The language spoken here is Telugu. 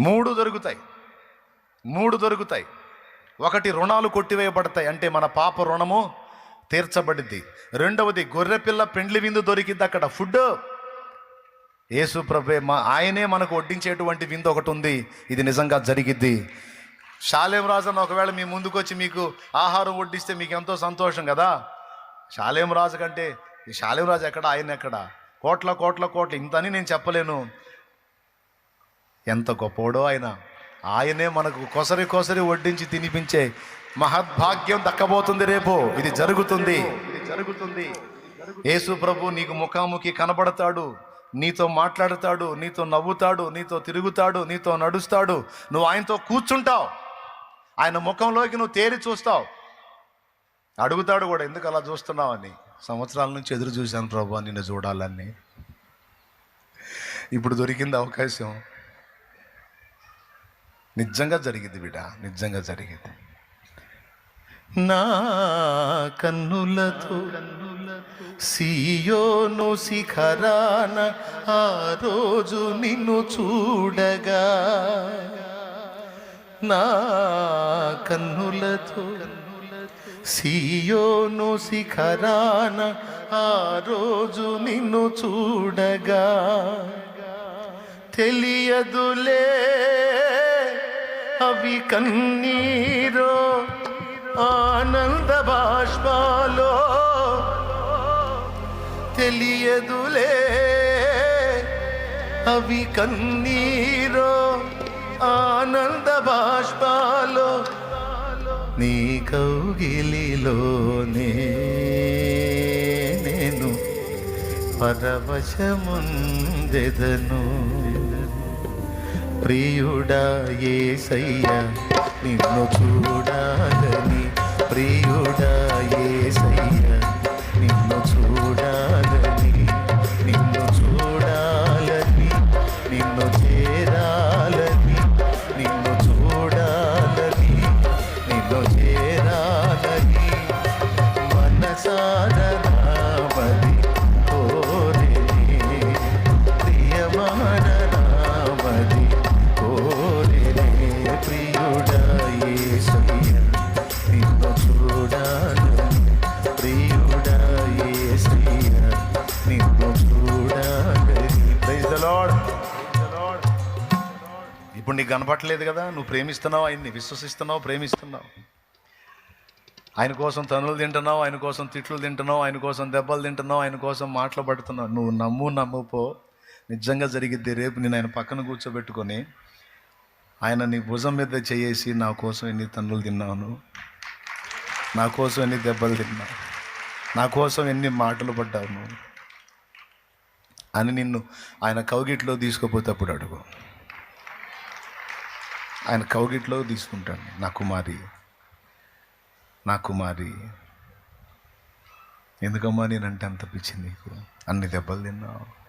మూడు దొరుకుతాయి. మూడు దొరుకుతాయి. ఒకటి రుణాలు కొట్టివేయబడతాయి అంటే మన పాప రుణము తీర్చబడింది రెండవది గొర్రెపిల్ల పెండ్లి విందు దొరికింది అక్కడ. ఫుడ్. యేసు ప్రభే మా ఆయనే మనకు వడ్డించేటువంటి విందు ఒకటి ఉంది. ఇది నిజంగా జరిగిద్ది. శాలేం రాజన్న ఒకవేళ మీ ముందుకు వచ్చి మీకు ఆహారం వడ్డిస్తే మీకు ఎంతో సంతోషం కదా? శాలేం రాజు కంటే ఈ శాలేం రాజు ఎక్కడ ఆయన ఎక్కడ? కోట్ల కోట్ల కోట్ల. ఇంతని నేను చెప్పలేను. ఎంత గొప్పవాడో ఆయన. ఆయనే మనకు కొసరి కొసరి వడ్డించి తినిపించే మహద్భాగ్యం దక్కబోతుంది రేపు. ఇది జరుగుతుంది. ఇది జరుగుతుంది యేసు ప్రభు నీకు ముఖాముఖి కనబడతాడు. నీతో మాట్లాడతాడు. నీతో నవ్వుతాడు. నీతో తిరుగుతాడు. నీతో నడుస్తాడు. నువ్వు ఆయనతో కూర్చుంటావు. ఆయన ముఖంలోకి నువ్వు తేరి చూస్తావు. అడుగుతాడు కూడా ఎందుకు అలా చూస్తున్నావు? అని. సంవత్సరాల నుంచి ఎదురు చూశాను ప్రభు నిన్ను చూడాలని. ఇప్పుడు దొరికింది అవకాశం. నిజంగా జరిగింది బిడ్డ నిజంగా జరిగింది. నా కన్నులతో సియోను శిఖరాన ఆ రోజు నిన్ను చూడగా నా కన్నులతో సియోను శిఖరాన ఆ రోజు నిన్ను చూడగా తెలియదులే అవి కన్నీరో ఆనంద బాష్పాలో తెలియదులే. అవి కన్నీరో ఆనంద బాష్పాలో నీ కౌగిలిలోనే నేను పరవశముందెదను. ప్రియుడా ఏసయ్య నిన్ను చూడాలని ప్రియుడా ఏసయ్య నిన్ను చూడాలని నిన్ను చూడాలని నిన్ను చేరాలని నిన్ను చూడాలని నిన్ను చేరాలని మనసారనామది ఇప్పుడు నీకు కనపట్లేదు కదా నువ్వు ప్రేమిస్తున్నావు ఆయన్ని విశ్వసిస్తున్నావు ప్రేమిస్తున్నావు. ఆయన కోసం తనులు తింటున్నావు ఆయన కోసం తిట్లు తింటున్నావు ఆయన కోసం దెబ్బలు తింటున్నావు ఆయన కోసం మాటలు పడుతున్నావు. నువ్వు నమ్ము నమ్ముపో నిజంగా జరిగిద్ది రేపు నేను ఆయన పక్కన కూర్చోబెట్టుకొని ఆయన నీ భుజం మీద చేయేసి నా కోసం ఎన్ని తన్నులు తిన్నావు నా కోసం ఎన్ని దెబ్బలు తిన్నావు నా కోసం ఎన్ని మాటలు పడ్డావు నువ్వు అని నిన్ను ఆయన కౌగిట్లో తీసుకుపోతే అప్పుడు అడుగు. ఆయన కౌగిట్లో తీసుకుంటాను నా కుమారి. నా కుమారి. ఎందుకమ్మా నేనంటే అంత పిచ్చింది నీకు? అన్ని దెబ్బలు తిన్నావు.